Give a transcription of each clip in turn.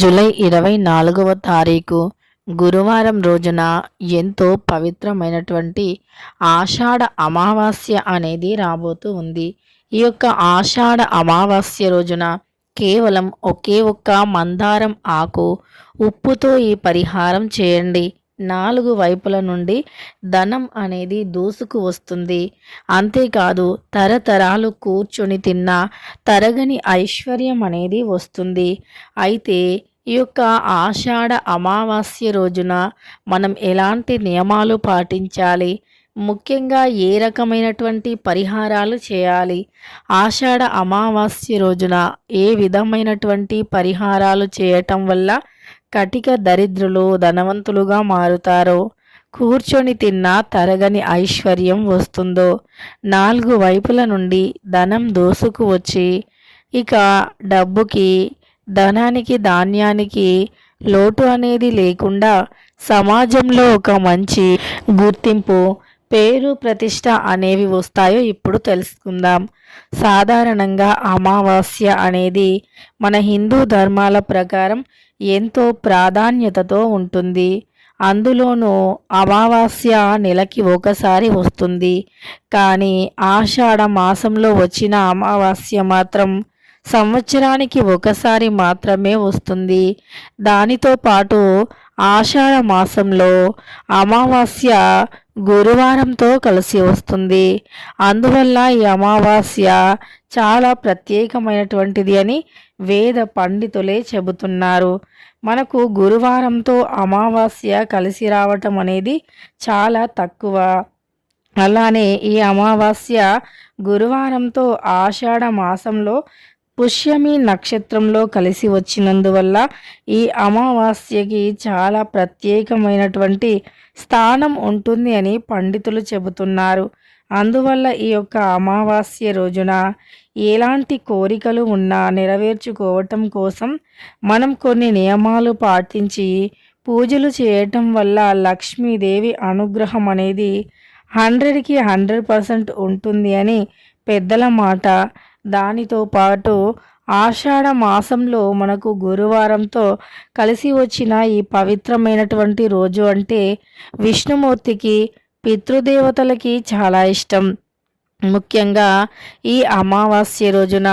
July ఇరవై నాలుగవ తారీఖు గురువారం రోజున ఎంతో పవిత్రమైనటువంటి ఆషాఢ అమావాస్య అనేది రాబోతూ ఉంది. ఈ యొక్క ఆషాఢ అమావాస్య రోజున కేవలం ఒకే ఒక్క మందారం ఆకు ఉప్పుతో ఈ పరిహారం చేయండి. నాలుగు వైపుల నుండి ధనం అనేది దూసుకు వస్తుంది. అంతేకాదు తరతరాలు కూర్చొని తిన్న తరగని ఐశ్వర్యం అనేది వస్తుంది. అయితే ఈ యొక్క ఆషాఢ అమావాస్య రోజున మనం ఎలాంటి నియమాలు పాటించాలి? ముఖ్యంగా ఏ రకమైనటువంటి పరిహారాలు చేయాలి? ఆషాఢ అమావాస్య రోజున ఏ విధమైనటువంటి పరిహారాలు చేయటం వల్ల కటిక దరిద్రులు ధనవంతులుగా మారుతారో కూర్చొని తిన్న తరగని ఐశ్వర్యం వస్తుందో. నాలుగు వైపుల నుండి ధనం దోసుకు వచ్చి ఇక డబ్బుకి ధనానికి ధాన్యానికి లోటు అనేది లేకుండా సమాజంలో ఒక మంచి గుర్తింపు పేరు ప్రతిష్ట అనేవి వస్తాయో ఇప్పుడు తెలుసుకుందాం. సాధారణంగా అమావాస్య అనేది మన హిందూ ధర్మాల ప్రకారం ఎంతో ప్రాధాన్యతతో ఉంటుంది. అందులోనూ అమావాస్య నెలకి ఒకసారి వస్తుంది. కానీ ఆషాఢ మాసంలో వచ్చిన అమావాస్య మాత్రం సంవత్సరానికి ఒకసారి మాత్రమే వస్తుంది. దానితో పాటు ఆషాఢ మాసంలో అమావాస్య గురువారంతో కలిసి వస్తుంది. అందువల్ల ఈ అమావాస్య చాలా ప్రత్యేకమైనటువంటిది అని వేద పండితులే చెబుతున్నారు. మనకు గురువారంతో అమావాస్య కలిసి రావటం అనేది చాలా తక్కువ. అలానే ఈ అమావాస్య గురువారంతో ఆషాఢ మాసంలో పుష్యమి నక్షత్రంలో కలిసి వచ్చినందువల్ల ఈ అమావాస్యకి చాలా ప్రత్యేకమైనటువంటి స్థానం ఉంటుంది అని పండితులు చెబుతున్నారు. అందువల్ల ఈ యొక్క అమావాస్య రోజున ఎలాంటి కోరికలు ఉన్నా నెరవేర్చుకోవటం కోసం మనం కొన్ని నియమాలు పాటించి పూజలు చేయటం వల్ల లక్ష్మీదేవి అనుగ్రహం అనేది హండ్రెడ్కి హండ్రెడ్ పర్సెంట్ ఉంటుంది అని పెద్దల మాట దానితో పాటు ఆషాఢ మాసంలో మనకు గురువారంతో కలిసి వచ్చిన ఈ పవిత్రమైనటువంటి రోజు అంటే విష్ణుమూర్తికి పితృదేవతలకి చాలా ఇష్టం. ముఖ్యంగా ఈ అమావాస్య రోజున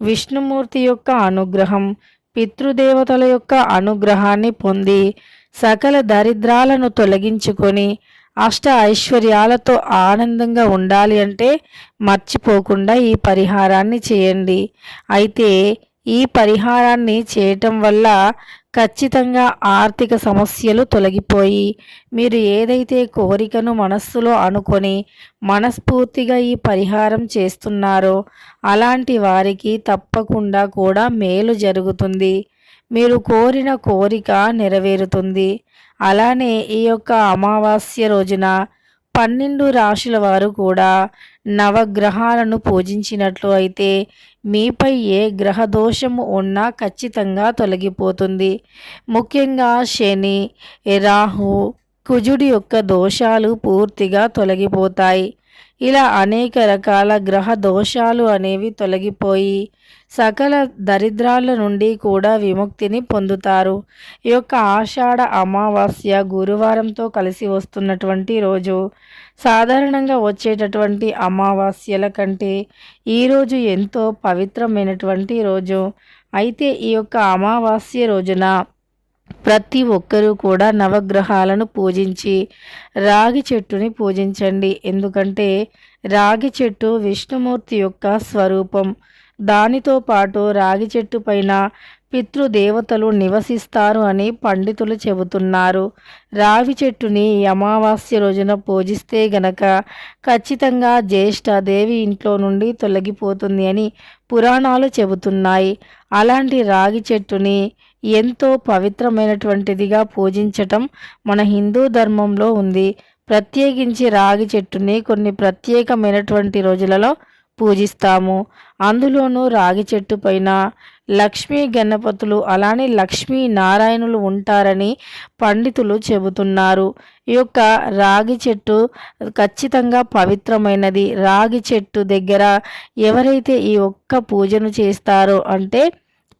విష్ణుమూర్తి యొక్క అనుగ్రహం పితృదేవతల యొక్క అనుగ్రహాన్ని పొంది సకల దరిద్రాలను తొలగించుకొని అష్ట ఐశ్వర్యాలతో ఆనందంగా ఉండాలి అంటే మర్చిపోకుండా ఈ పరిహారాన్ని చేయండి. అయితే ఈ పరిహారాన్ని చేయటం వల్ల ఖచ్చితంగా ఆర్థిక సమస్యలు తొలగిపోయి మీరు ఏదైతే కోరికను మనస్సులో అనుకొని మనస్ఫూర్తిగా ఈ పరిహారం చేస్తున్నారో అలాంటి వారికి తప్పకుండా కూడా మేలు జరుగుతుంది. మీరు కోరిన కోరిక నెరవేరుతుంది. అలానే ఈ యొక్క అమావాస్య రోజున పన్నెండు రాశుల వారు కూడా నవగ్రహాలను పూజించినట్లు అయితే మీపై ఏ గ్రహ దోషము ఉన్నా ఖచ్చితంగా తొలగిపోతుంది. ముఖ్యంగా శని రాహు కుజుడి యొక్క దోషాలు పూర్తిగా తొలగిపోతాయి. ఇలా అనేక రకాల గ్రహ దోషాలు అనేవి తొలగిపోయి సకల దరిద్రాల నుండి కూడా విముక్తిని పొందుతారు. ఈ యొక్క ఆషాఢ అమావాస్య గురువారంతో కలిసి వస్తున్నటువంటి రోజు సాధారణంగా వచ్చేటటువంటి అమావాస్యల కంటే ఈరోజు ఎంతో పవిత్రమైనటువంటి రోజు. అయితే ఈ యొక్క అమావాస్య రోజున ప్రతి ఒక్కరూ కూడా నవగ్రహాలను పూజించి రాగి చెట్టుని పూజించండి. ఎందుకంటే రాగి చెట్టు విష్ణుమూర్తి యొక్క స్వరూపం. దానితో పాటు రాగి చెట్టు పైన పితృదేవతలు నివసిస్తారు అని పండితులు చెబుతున్నారు. రావి చెట్టుని అమావాస్య రోజున పూజిస్తే గనక ఖచ్చితంగా జ్యేష్ఠ దేవి ఇంట్లో నుండి తొలగిపోతుంది అని పురాణాలు చెబుతున్నాయి. అలాంటి రాగి చెట్టుని ఎంతో పవిత్రమైనటువంటిదిగా పూజించటం మన హిందూ ధర్మంలో ఉంది. ప్రత్యేకించి రాగి చెట్టుని కొన్ని ప్రత్యేకమైనటువంటి రోజులలో పూజిస్తాము. అందులోనూ రాగి చెట్టు పైన లక్ష్మీ గణపతులు అలానే లక్ష్మీ నారాయణులు ఉంటారని పండితులు చెబుతున్నారు. ఈ యొక్క రాగి చెట్టు ఖచ్చితంగా పవిత్రమైనది. రాగి చెట్టు దగ్గర ఎవరైతే ఈ ఒక్క పూజను చేస్తారో అంటే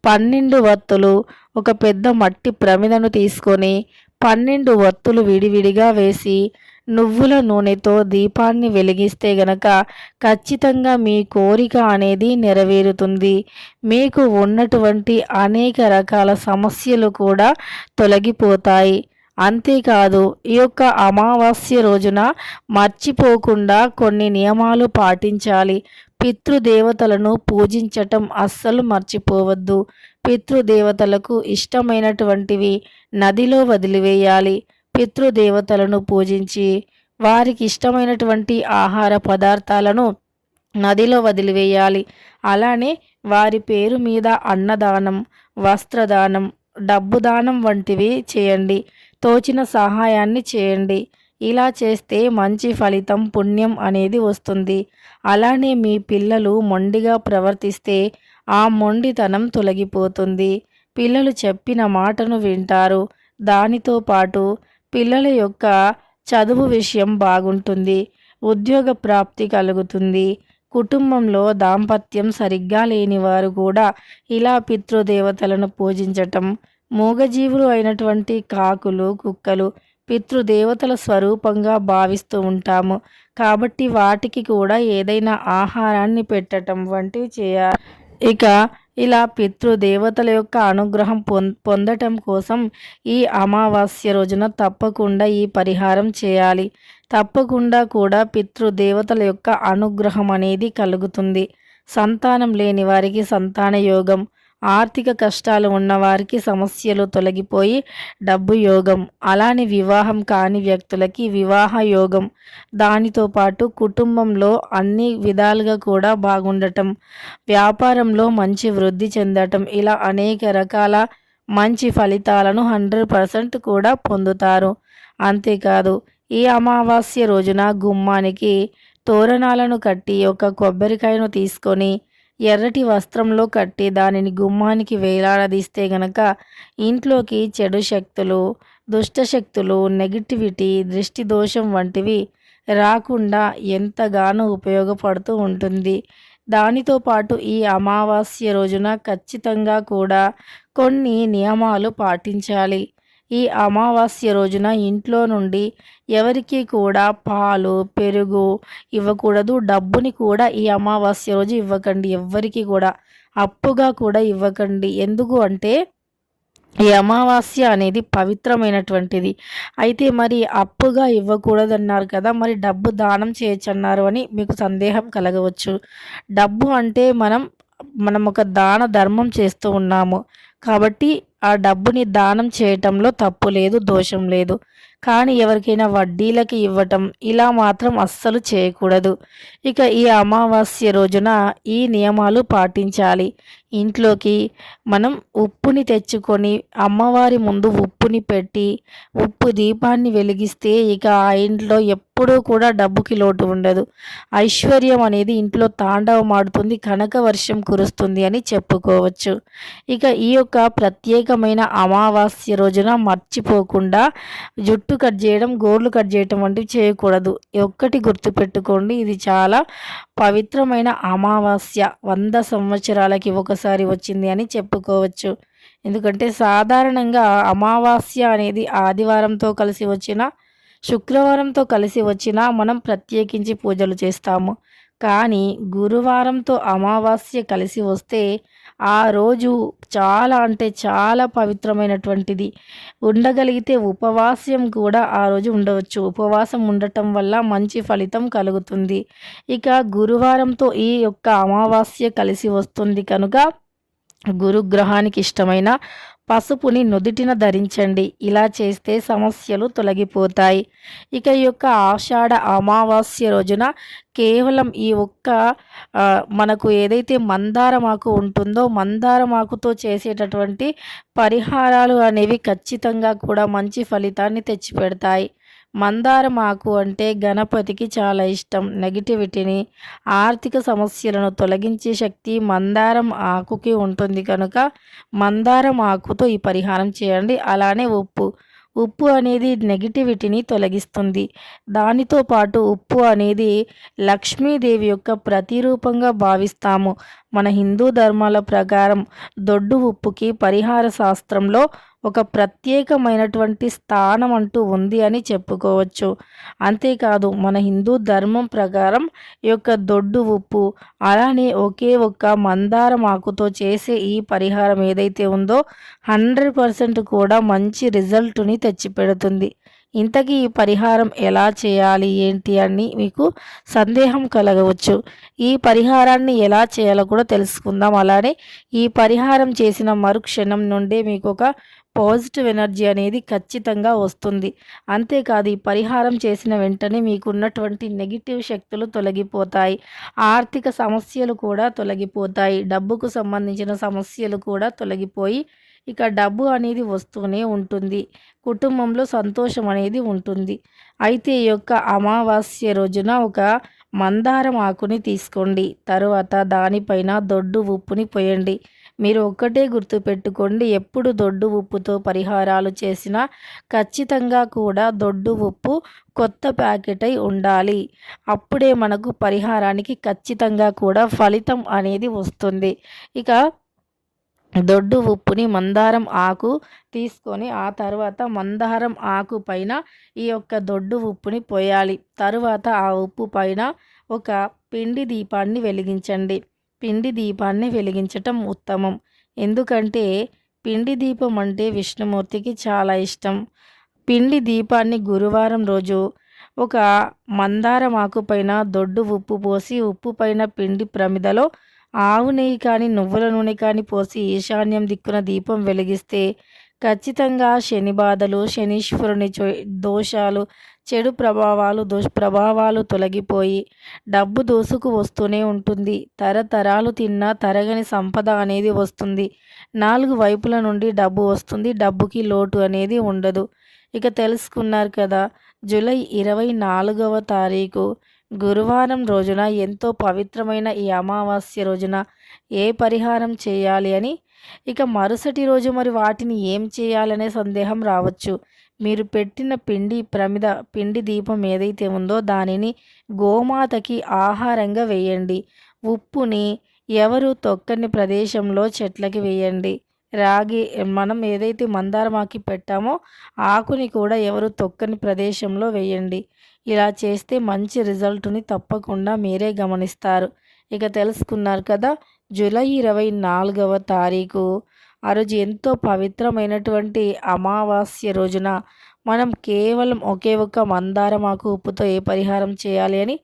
పన్నెండు వత్తులు ఒక పెద్ద మట్టి ప్రమిదను తీసుకొని పన్నెండు వత్తులు విడివిడిగా వేసి నువ్వుల నూనెతో దీపాన్ని వెలిగిస్తే గనక ఖచ్చితంగా మీ కోరిక అనేది నెరవేరుతుంది. మీకు ఉన్నటువంటి అనేక రకాల సమస్యలు కూడా తొలగిపోతాయి. అంతేకాదు ఈ యొక్క అమావాస్య రోజున మర్చిపోకుండా కొన్ని నియమాలు పాటించాలి. పితృదేవతలను పూజించటం అస్సలు మర్చిపోవద్దు. పితృదేవతలకు ఇష్టమైనటువంటివి నదిలో వదిలివేయాలి. పితృదేవతలను పూజించి వారికి ఇష్టమైనటువంటి ఆహార పదార్థాలను నదిలో వదిలివేయాలి. అలానే వారి పేరు మీద అన్నదానం వస్త్రదానం డబ్బు దానం వంటివి చేయండి. తోచిన సహాయాన్ని చేయండి. ఇలా చేస్తే మంచి ఫలితం పుణ్యం అనేది వస్తుంది. అలానే మీ పిల్లలు మొండిగా ప్రవర్తిస్తే ఆ మొండితనం తొలగిపోతుంది. పిల్లలు చెప్పిన మాటను వింటారు. దానితో పాటు పిల్లల యొక్క చదువు విషయం బాగుంటుంది ఉద్యోగ ప్రాప్తి కలుగుతుంది. కుటుంబంలో దాంపత్యం సరిగ్గా లేని వారు కూడా ఇలా పితృదేవతలను పూజించటం మూగజీవులు అయినటువంటి కాకులు కుక్కలు పితృదేవతల స్వరూపంగా భావిస్తూ ఉంటాము. కాబట్టి వాటికి కూడా ఏదైనా ఆహారాన్ని పెట్టడం వంటివి చేయాలి. ఇక ఇలా పితృదేవతల యొక్క అనుగ్రహం పొందటం కోసం ఈ అమావాస్య రోజున తప్పకుండా ఈ పరిహారం చేయాలి. తప్పకుండా కూడా పితృదేవతల యొక్క అనుగ్రహం అనేది కలుగుతుంది. సంతానం లేని వారికి సంతాన యోగం ఆర్థిక కష్టాలు ఉన్నవారికి సమస్యలు తొలగిపోయి డబ్బు యోగం అలానే వివాహం కాని వ్యక్తులకి వివాహ యోగం. దానితో పాటు కుటుంబంలో అన్ని విధాలుగా కూడా బాగుండటం వ్యాపారంలో మంచి వృద్ధి చెందటం ఇలా అనేక రకాల మంచి ఫలితాలను హండ్రెడ్ పర్సెంట్ కూడా పొందుతారు. అంతేకాదు ఈ అమావాస్య రోజున గుమ్మానికి తోరణాలను కట్టి ఒక కొబ్బరికాయను తీసుకొని ఎర్రటి వస్త్రంలో కట్టి దానిని గుమ్మానికి వేలాడదీస్తే గనక ఇంట్లోకి చెడు శక్తులు దుష్టశక్తులు నెగిటివిటీ దృష్టి దోషం వంటివి రాకుండా ఎంతగానో ఉపయోగపడుతూ ఉంటుంది. దానితో పాటు ఈ అమావాస్య రోజున ఖచ్చితంగా కూడా కొన్ని నియమాలు పాటించాలి. ఈ అమావాస్య రోజున ఇంట్లో నుండి ఎవరికి కూడా పాలు పెరుగు ఇవ్వకూడదు. డబ్బుని కూడా ఈ అమావాస్య రోజు ఇవ్వకండి. ఎవ్వరికి కూడా అప్పుగా కూడా ఇవ్వకండి. ఎందుకు అంటే ఈ అమావాస్య అనేది పవిత్రమైనటువంటిది. అయితే మరి అప్పుగా ఇవ్వకూడదన్నారు కదా మరి డబ్బు దానం చేయొచ్చు అన్నారు అని మీకు సందేహం కలగవచ్చు. డబ్బు అంటే మనం మనం ఒక దాన ధర్మం చేస్తూ ఉన్నాము. కాబట్టి ఆ డబ్బుని దానం చేయటంలో తప్పు లేదు దోషం లేదు. కానీ ఎవరికైనా వడ్డీలకి ఇవ్వటం ఇలా మాత్రం అస్సలు చేయకూడదు. ఇక ఈ అమావాస్య రోజున ఈ నియమాలు పాటించాలి. ఇంట్లోకి మనం ఉప్పుని తెచ్చుకొని అమ్మవారి ముందు ఉప్పుని పెట్టి ఉప్పు దీపాన్ని వెలిగిస్తే ఇక ఆ ఇంట్లో ఎప్పుడూ కూడా డబ్బుకి లోటు ఉండదు. ఐశ్వర్యం అనేది ఇంట్లో తాండవమాడుతుంది కనక వర్షం కురుస్తుంది అని చెప్పుకోవచ్చు. ఇక ఈ యొక్క ప్రత్యేకమైన అమావాస్య రోజున మర్చిపోకుండా జుట్టు కట్ చేయడం గోర్లు కట్ చేయడం వంటివి చేయకూడదు. ఒక్కటి గుర్తుపెట్టుకోండి ఇది చాలా పవిత్రమైన అమావాస్య. వంద సంవత్సరాలకి ఒకసారి ఒకసారి వచ్చింది అని చెప్పుకోవచ్చు. ఎందుకంటే సాధారణంగా అమావాస్య అనేది ఆదివారంతో కలిసి వచ్చిన శుక్రవారంతో కలిసి వచ్చినా మనం ప్రత్యేకించి పూజలు చేస్తాము. కానీ గురువారంతో అమావాస్య కలిసి వస్తే ఆ రోజు చాలా అంటే చాలా పవిత్రమైనటువంటిది. ఉండగలిగితే ఉపవాసం కూడా ఆ రోజు ఉండవచ్చు. ఉపవాసం ఉండటం వల్ల మంచి ఫలితం కలుగుతుంది. ఇక గురువారంతో ఈ యొక్క అమావాస్య కలిసి వస్తుంది కనుక గురుగ్రహానికి ఇష్టమైన పసుపుని నుదుటిన ధరించండి. ఇలా చేస్తే సమస్యలు తొలగిపోతాయి. ఇక ఈ యొక్క ఆషాఢ అమావాస్య రోజున కేవలం ఈ ఒక్క మనకు ఏదైతే మందారమాకు ఉంటుందో మందారమాకుతో చేసేటటువంటి పరిహారాలు అనేవి ఖచ్చితంగా కూడా మంచి ఫలితాన్ని తెచ్చిపెడతాయి. మందారం ఆకు అంటే గణపతికి చాలా ఇష్టం. నెగిటివిటీని ఆర్థిక సమస్యలను తొలగించే శక్తి మందారం ఆకుకి ఉంటుంది కనుక మందారం ఆకుతో ఈ పరిహారం చేయండి. అలానే ఉప్పు. ఉప్పు అనేది నెగిటివిటీని తొలగిస్తుంది. దానితో పాటు ఉప్పు అనేది లక్ష్మీదేవి యొక్క ప్రతిరూపంగా భావిస్తాము. మన హిందూ ధర్మాల ప్రకారం దొడ్డు ఉప్పుకి పరిహార శాస్త్రంలో ఒక ప్రత్యేకమైనటువంటి స్థానం అంటూ ఉంది అని చెప్పుకోవచ్చు. అంతేకాదు మన హిందూ ధర్మం ప్రకారం ఈ యొక్క దొడ్డు ఉప్పు అలానే ఒకే ఒక్క మందారం ఆకుతో చేసే ఈ పరిహారం ఏదైతే ఉందో హండ్రెడ్ పర్సెంట్ కూడా మంచి రిజల్ట్ని తెచ్చిపెడుతుంది. ఇంతకీ ఈ పరిహారం ఎలా చేయాలి ఏంటి అని మీకు సందేహం కలగవచ్చు. ఈ పరిహారాన్ని ఎలా చేయాలో కూడా తెలుసుకుందాం. అలానే ఈ పరిహారం చేసిన మరుక్షణం నుండే మీకు ఒక పాజిటివ్ ఎనర్జీ అనేది ఖచ్చితంగా వస్తుంది. అంతేకాదు ఈ పరిహారం చేసిన వెంటనే మీకున్నటువంటి నెగిటివ్ శక్తులు తొలగిపోతాయి. ఆర్థిక సమస్యలు కూడా తొలగిపోతాయి. డబ్బుకు సంబంధించిన సమస్యలు కూడా తొలగిపోయి ఇక డబ్బు అనేది వస్తూనే ఉంటుంది. కుటుంబంలో సంతోషం అనేది ఉంటుంది. అయితే ఈ యొక్క అమావాస్య రోజున ఒక మందారం ఆకుని తీసుకోండి. తరువాత దానిపైన దొడ్డు ఉప్పుని పోయండి. మీరు ఒక్కటే గుర్తుపెట్టుకోండి ఎప్పుడు దొడ్డు ఉప్పుతో పరిహారాలు చేసినా ఖచ్చితంగా కూడా దొడ్డు ఉప్పు కొత్త ప్యాకెట్ అయి ఉండాలి. అప్పుడే మనకు పరిహారానికి ఖచ్చితంగా కూడా ఫలితం అనేది వస్తుంది. ఇక దొడ్డు ఉప్పుని మందారం ఆకు తీసుకొని ఆ తర్వాత మందారం ఆకు పైన ఈ యొక్క దొడ్డు ఉప్పుని పోయాలి. తరువాత ఆ ఉప్పు పైన ఒక పిండి దీపాన్ని వెలిగించండి. పిండి దీపాన్ని వెలిగించటం ఉత్తమం. ఎందుకంటే పిండి దీపం అంటే విష్ణుమూర్తికి చాలా ఇష్టం. పిండి దీపాన్ని గురువారం రోజు ఒక మందారం ఆకు పైన దొడ్డు ఉప్పు పోసి ఉప్పు పైన పిండి ప్రమిదలో ఆవు నెయ్యి కానీ నువ్వుల నూనె కానీ పోసి ఈశాన్యం దిక్కున దీపం వెలిగిస్తే ఖచ్చితంగా శని బాధలు శనీశ్వరుని దోషాలు చెడు ప్రభావాలు దుష్ప్రభావాలు తొలగిపోయి డబ్బు దోసుకు వస్తూనే ఉంటుంది. తరతరాలు తిన్నా తరగని సంపద అనేది వస్తుంది. నాలుగు వైపుల నుండి డబ్బు వస్తుంది. డబ్బుకి లోటు అనేది ఉండదు. ఇక తెలుసుకున్నారు కదా జూలై ఇరవై నాలుగవ తారీఖు గురువారం రోజున ఎంతో పవిత్రమైన ఈ అమావాస్య రోజున ఏ పరిహారం చేయాలి అని ఇక మరుసటి రోజు మరి వాటిని ఏం చేయాలనే సందేహం రావచ్చు. మీరు పెట్టిన పిండి ప్రమిద పిండి దీపం ఏదైతే ఉందో దానిని గోమాతకి ఆహారంగా వేయండి. ఉప్పుని ఎవరు తొక్కని ప్రదేశంలో చెట్లకి వేయండి. రాగి మనం ఏదైతే మందారమాకి పెట్టామో ఆకుని కూడా ఎవరు తొక్కని ప్రదేశంలో వేయండి. ఇలా చేస్తే మంచి రిజల్ట్ని తప్పకుండా మీరే గమనిస్తారు. ఇక తెలుసుకున్నారు కదా జూలై ఇరవై నాలుగవ తారీఖు. ఆ రోజు ఎంతో పవిత్రమైనటువంటి అమావాస్య రోజున మనం కేవలం ఒకే ఒక్క మందారమాకు ఉప్పుతో ఏ పరిహారం చేయాలి అని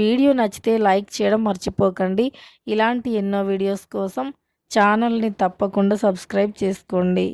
వీడియో నచ్చితే లైక్ చేయడం మర్చిపోకండి. ఇలాంటి ఎన్నో వీడియోస్ కోసం ఛానల్ని తప్పకుండా సబ్స్క్రైబ్ చేసుకోండి.